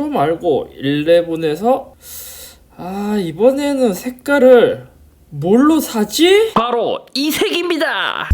프로 말고 11에서 아 이번에는 색깔을 뭘로 사지? 바로 이 색입니다.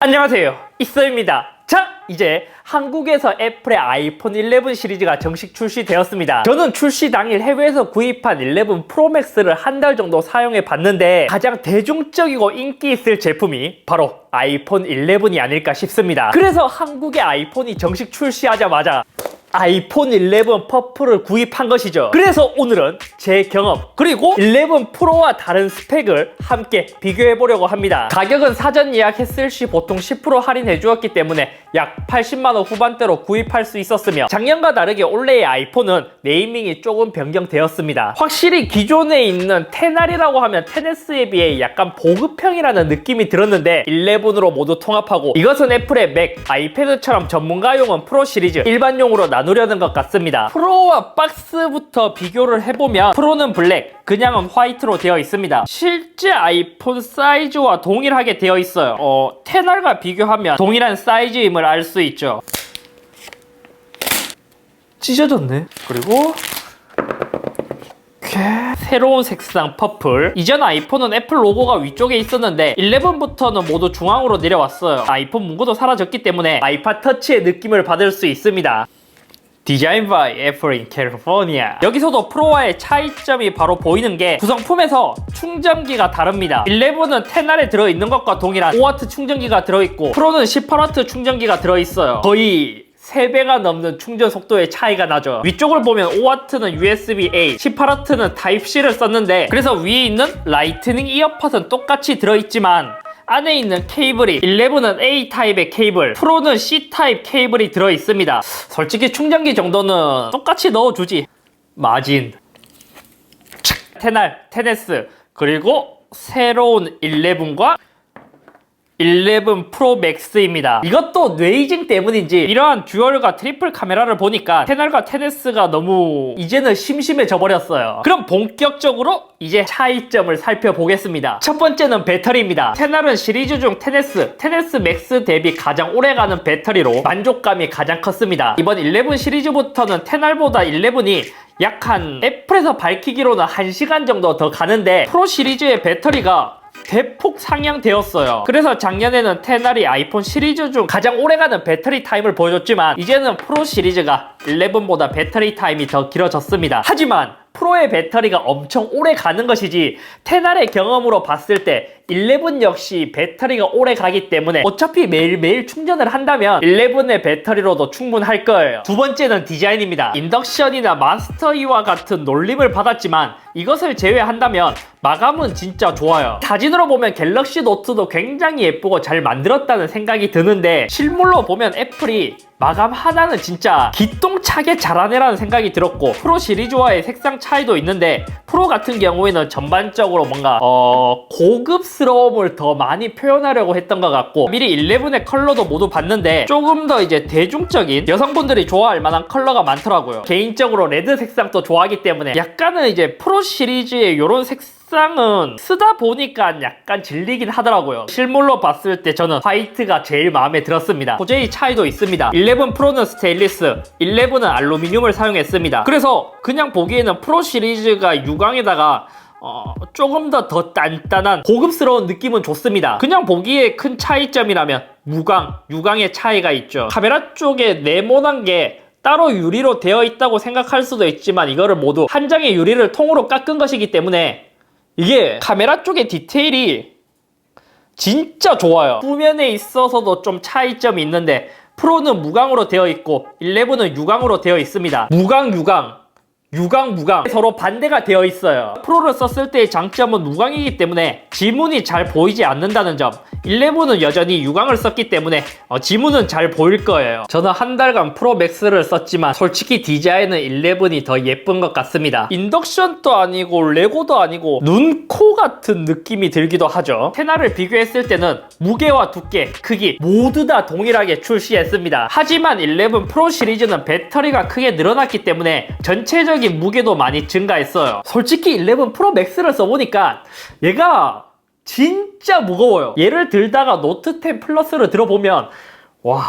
안녕하세요. 이서입니다. 자, 이제 한국에서 애플의 아이폰 11 시리즈가 정식 출시되었습니다. 저는 출시 당일 해외에서 구입한 11 프로 맥스를 한 달 정도 사용해 봤는데 가장 대중적이고 인기 있을 제품이 바로 아이폰 11이 아닐까 싶습니다. 그래서 한국의 아이폰이 정식 출시하자마자 아이폰 11 퍼플을 구입한 것이죠. 그래서 오늘은 제 경험 그리고 11 프로와 다른 스펙을 함께 비교해 보려고 합니다. 가격은 사전 예약했을 시 보통 10% 할인해 주었기 때문에 약 80만 원 후반대로 구입할 수 있었으며 작년과 다르게 올해의 아이폰은 네이밍이 조금 변경되었습니다. 확실히 기존에 있는 10R이라고 하면 10S에 비해 약간 보급형이라는 느낌이 들었는데 11으로 모두 통합하고 이것은 애플의 맥, 아이패드처럼 전문가용은 프로 시리즈, 일반용으로 나 누려는 것 같습니다. 프로와 박스부터 비교를 해보면 프로는 블랙, 그냥은 화이트로 되어 있습니다. 실제 아이폰 사이즈와 동일하게 되어 있어요. 어, 10R과 비교하면 동일한 사이즈임을 알 수 있죠. 찢어졌네. 그리고 새로운 색상 퍼플 이전 아이폰은 애플 로고가 위쪽에 있었는데 11부터는 모두 중앙으로 내려왔어요 아이폰 문구도 사라졌기 때문에 아이팟 터치의 느낌을 받을 수 있습니다 디자인 바이 애플 인 캘리포니아. 여기서도 프로와의 차이점이 바로 보이는 게 구성품에서 충전기가 다릅니다. 11은 10R에 들어있는 것과 동일한 5W 충전기가 들어있고 프로는 18W 충전기가 들어있어요. 거의 3배가 넘는 충전 속도의 차이가 나죠. 위쪽을 보면 5W는 USB-A, 18W는 Type-C를 썼는데 그래서 위에 있는 라이트닝 이어팟은 똑같이 들어있지만 안에 있는 케이블이 11은 A 타입의 케이블, 프로는 C 타입 케이블이 들어 있습니다. 솔직히 충전기 정도는 똑같이 넣어주지. 마진. 10R, 10S, 그리고 새로운 11과 11 프로 맥스입니다. 이것도 뇌이징 때문인지 이러한 듀얼과 트리플 카메라를 보니까 10R과 10S가 너무 이제는 심심해져 버렸어요. 그럼 본격적으로 이제 차이점을 살펴보겠습니다. 첫 번째는 배터리입니다. 10R은 시리즈 중 10S, 10S 맥스 대비 가장 오래가는 배터리로 만족감이 가장 컸습니다. 이번 11 시리즈부터는 10R보다 11이 약한 애플에서 밝히기로는 1시간 정도 더 가는데 프로 시리즈의 배터리가 대폭 상향되었어요. 그래서 작년에는 10R이 아이폰 시리즈 중 가장 오래가는 배터리 타임을 보여줬지만 이제는 프로 시리즈가 11보다 배터리 타임이 더 길어졌습니다. 하지만 프로의 배터리가 엄청 오래 가는 것이지 10R의 경험으로 봤을 때11 역시 배터리가 오래 가기 때문에 어차피 매일매일 충전을 한다면 11의 배터리로도 충분할 거예요. 두 번째는 디자인입니다. 인덕션이나 마스터 E와 같은 놀림을 받았지만 이것을 제외한다면 마감은 진짜 좋아요. 사진으로 보면 갤럭시 노트도 굉장히 예쁘고 잘 만들었다는 생각이 드는데 실물로 보면 애플이 마감 하나는 진짜 기똥차게 잘하네라는 생각이 들었고 프로 시리즈와의 색상 차이도 있는데 프로 같은 경우에는 전반적으로 뭔가 어 고급 스러움을 더 많이 표현하려고 했던 것 같고 미리 11의 컬러도 모두 봤는데 조금 더 이제 대중적인 여성분들이 좋아할 만한 컬러가 많더라고요 개인적으로 레드 색상도 좋아하기 때문에 약간은 이제 프로 시리즈의 이런 색상 색상은 쓰다 보니까 약간 질리긴 하더라고요. 실물로 봤을 때 저는 화이트가 제일 마음에 들었습니다. 소재의 차이도 있습니다. 11 프로는 스테인리스, 11은 알루미늄을 사용했습니다. 그래서 그냥 보기에는 프로 시리즈가 유광에다가 어, 조금 더 더 단단한 고급스러운 느낌은 좋습니다. 그냥 보기에 큰 차이점이라면 무광, 유광의 차이가 있죠. 카메라 쪽에 네모난 게 따로 유리로 되어 있다고 생각할 수도 있지만 이거를 모두 한 장의 유리를 통으로 깎은 것이기 때문에 이게 카메라 쪽의 디테일이 진짜 좋아요. 후면에 있어서도 좀 차이점이 있는데 프로는 무광으로 되어 있고 11은 유광으로 되어 있습니다. 무광, 유광. 유광, 무광 서로 반대가 되어 있어요. 프로를 썼을 때의 장점은 무광이기 때문에 지문이 잘 보이지 않는다는 점 11은 여전히 유광을 썼기 때문에 어, 지문은 잘 보일 거예요. 저는 한 달간 프로 맥스를 썼지만 솔직히 디자인은 11이 더 예쁜 것 같습니다. 인덕션도 아니고 레고도 아니고 눈, 코 같은 느낌이 들기도 하죠. 테나를 비교했을 때는 무게와 두께, 크기 모두 다 동일하게 출시했습니다. 하지만 11 프로 시리즈는 배터리가 크게 늘어났기 때문에 전체적인 무게도 많이 증가했어요. 솔직히 11 프로 맥스를 써보니까 얘가 진짜 무거워요. 얘를 들다가 노트 10 플러스를 들어보면 와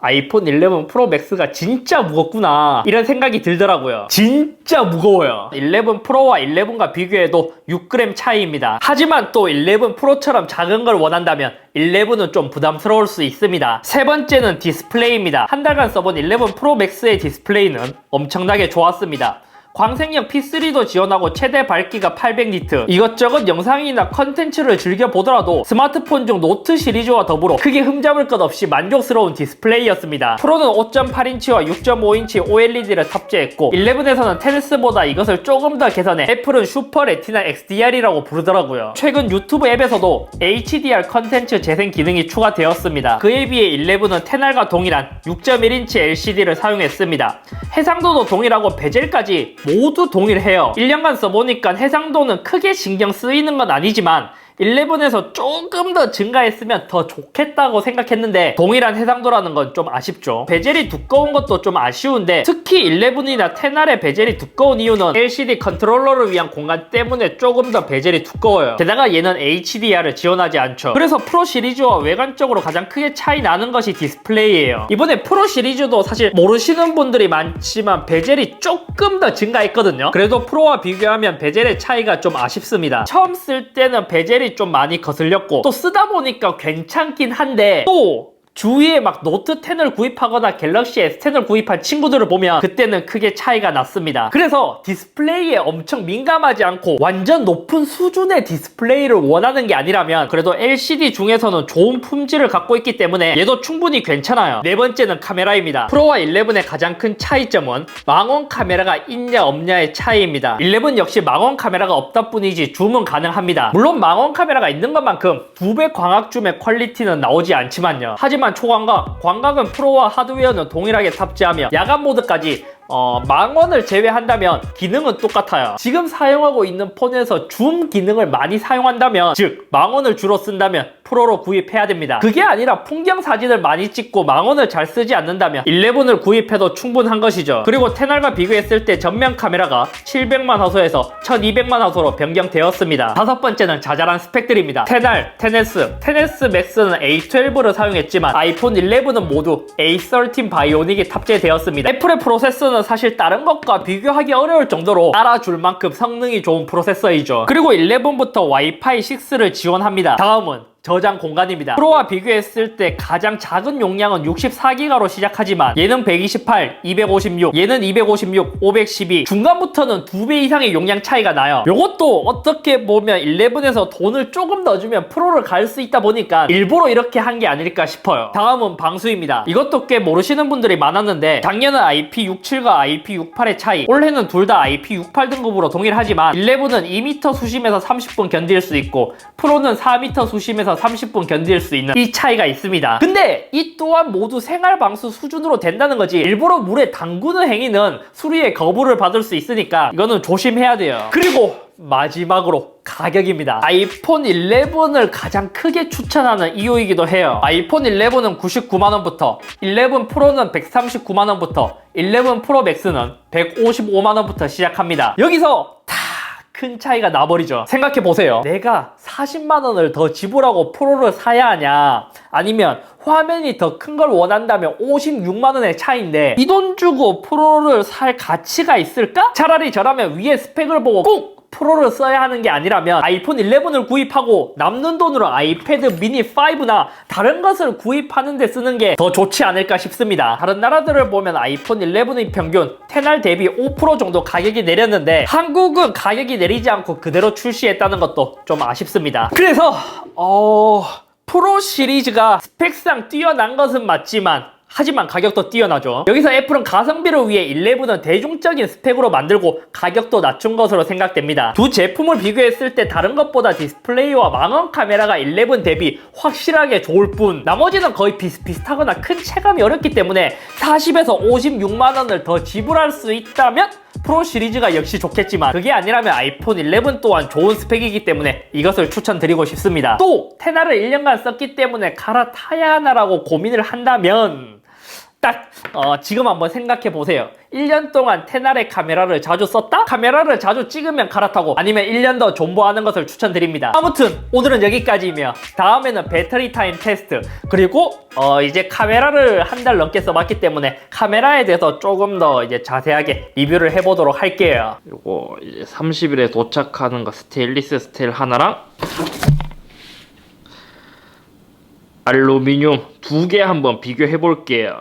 아이폰 11 프로 맥스가 진짜 무겁구나 이런 생각이 들더라고요. 진짜 무거워요. 11 프로와 11과 비교해도 6g 차이입니다. 하지만 또 11 프로처럼 작은 걸 원한다면 11은 좀 부담스러울 수 있습니다. 세 번째는 디스플레이입니다. 한 달간 써본 11 프로 맥스의 디스플레이는 엄청나게 좋았습니다 광생형 P3도 지원하고 최대 밝기가 800니트. 이것저것 영상이나 컨텐츠를 즐겨보더라도 스마트폰 중 노트 시리즈와 더불어 크게 흠잡을 것 없이 만족스러운 디스플레이였습니다. 프로는 5.8인치와 6.5인치 OLED를 탑재했고 11에서는 10S보다 이것을 조금 더 개선해 애플은 슈퍼 레티나 XDR이라고 부르더라고요. 최근 유튜브 앱에서도 HDR 컨텐츠 재생 기능이 추가되었습니다. 그에 비해 11은 10R과 동일한 6.1인치 LCD를 사용했습니다. 해상도도 동일하고 베젤까지 모두 동일해요. 1년간 써보니까 해상도는 크게 신경 쓰이는 건 아니지만 11에서 조금 더 증가했으면 더 좋겠다고 생각했는데 동일한 해상도라는 건 좀 아쉽죠. 베젤이 두꺼운 것도 좀 아쉬운데 특히 11이나 10R의 베젤이 두꺼운 이유는 LCD 컨트롤러를 위한 공간 때문에 조금 더 베젤이 두꺼워요. 게다가 얘는 HDR을 지원하지 않죠. 그래서 프로 시리즈와 외관적으로 가장 크게 차이 나는 것이 디스플레이예요. 이번에 프로 시리즈도 사실 모르시는 분들이 많지만 베젤이 조금 더 증가했거든요. 그래도 프로와 비교하면 베젤의 차이가 좀 아쉽습니다. 처음 쓸 때는 베젤이 좀 많이 거슬렸고 또 쓰다 보니까 괜찮긴 한데 또 주위에 막 노트 10을 구입하거나 갤럭시 S10을 구입한 친구들을 보면 그때는 크게 차이가 났습니다. 그래서 디스플레이에 엄청 민감하지 않고 완전 높은 수준의 디스플레이를 원하는 게 아니라면 그래도 LCD 중에서는 좋은 품질을 갖고 있기 때문에 얘도 충분히 괜찮아요. 네 번째는 카메라입니다. 프로와 11의 가장 큰 차이점은 망원 카메라가 있냐 없냐의 차이입니다. 11 역시 망원 카메라가 없다 뿐이지 줌은 가능합니다. 물론 망원 카메라가 있는 것만큼 두 배 광학 줌의 퀄리티는 나오지 않지만요. 하지만 초광각, 광각은 프로와 하드웨어는 동일하게 탑재하며 야간 모드까지 어, 망원을 제외한다면 기능은 똑같아요. 지금 사용하고 있는 폰에서 줌 기능을 많이 사용한다면, 즉, 망원을 주로 쓴다면 프로로 구입해야 됩니다. 그게 아니라 풍경 사진을 많이 찍고 망원을 잘 쓰지 않는다면 11을 구입해도 충분한 것이죠. 그리고 테날과 비교했을 때 전면 카메라가 700만 화소에서 1200만 화소로 변경되었습니다. 다섯 번째는 자잘한 스펙들입니다. 테날, 10S, 10S 맥스는 A12를 사용했지만 아이폰 11은 모두 A13 바이오닉이 탑재되었습니다. 애플의 프로세서는 사실 다른 것과 비교하기 어려울 정도로 따라줄 만큼 성능이 좋은 프로세서이죠. 그리고 11부터 와이파이 6를 지원합니다. 다음은 저장 공간입니다. 프로와 비교했을 때 가장 작은 용량은 64기가로 시작하지만 얘는 128, 256, 얘는 256, 512 중간부터는 두배 이상의 용량 차이가 나요. 요것도 어떻게 보면 11에서 돈을 조금 더 주면 프로를 갈 수 있다 보니까 일부러 이렇게 한 게 아닐까 싶어요. 다음은 방수입니다. 이것도 꽤 모르시는 분들이 많았는데 작년은 IP67과 IP68의 차이 올해는 둘 다 IP68 등급으로 동일하지만 11은 2m 수심에서 30분 견딜 수 있고 프로는 4m 수심에서 30분 견딜 수 있는 이 차이가 있습니다. 근데 이 또한 모두 생활 방수 수준으로 된다는 거지 일부러 물에 담그는 행위는 수리의 거부를 받을 수 있으니까 이거는 조심해야 돼요. 그리고 마지막으로 가격입니다. 아이폰 11을 가장 크게 추천하는 이유이기도 해요. 아이폰 11은 99만원부터, 11 프로는 139만원부터, 11 프로 맥스는 155만원부터 시작합니다. 여기서 다 큰 차이가 나버리죠. 생각해 보세요. 내가 40만 원을 더 지불하고 프로를 사야 하냐, 아니면 화면이 더 큰 걸 원한다면 56만 원의 차이인데 이 돈 주고 프로를 살 가치가 있을까? 차라리 저라면 위에 스펙을 보고 꼭 프로를 써야 하는 게 아니라면 아이폰 11을 구입하고 남는 돈으로 아이패드 미니 5나 다른 것을 구입하는 데 쓰는 게 더 좋지 않을까 싶습니다. 다른 나라들을 보면 아이폰 11의 평균 10알 대비 5% 정도 가격이 내렸는데 한국은 가격이 내리지 않고 그대로 출시했다는 것도 좀 아쉽습니다. 그래서 어... 프로 시리즈가 스펙상 뛰어난 것은 맞지만 하지만 가격도 뛰어나죠. 여기서 애플은 가성비를 위해 11은 대중적인 스펙으로 만들고 가격도 낮춘 것으로 생각됩니다. 두 제품을 비교했을 때 다른 것보다 디스플레이와 망원 카메라가 11 대비 확실하게 좋을 뿐 나머지는 거의 비슷비슷하거나 큰 체감이 어렵기 때문에 40에서 56만 원을 더 지불할 수 있다면 프로 시리즈가 역시 좋겠지만 그게 아니라면 아이폰 11 또한 좋은 스펙이기 때문에 이것을 추천드리고 싶습니다. 또 테나를 1년간 썼기 때문에 갈아타야 하나라고 고민을 한다면 딱 어, 지금 한번 생각해 보세요. 1년 동안 테날의 카메라를 자주 썼다? 카메라를 자주 찍으면 갈아타고 아니면 1년 더 존버하는 것을 추천드립니다. 아무튼 오늘은 여기까지이며 다음에는 배터리 타임 테스트 그리고 어, 이제 카메라를 한 달 넘게 써봤기 때문에 카메라에 대해서 조금 더 이제 자세하게 리뷰를 해보도록 할게요. 요거 이제 30일에 도착하는 거 스테인리스 스틸 하나랑 알루미늄 두 개 한번 비교해 볼게요.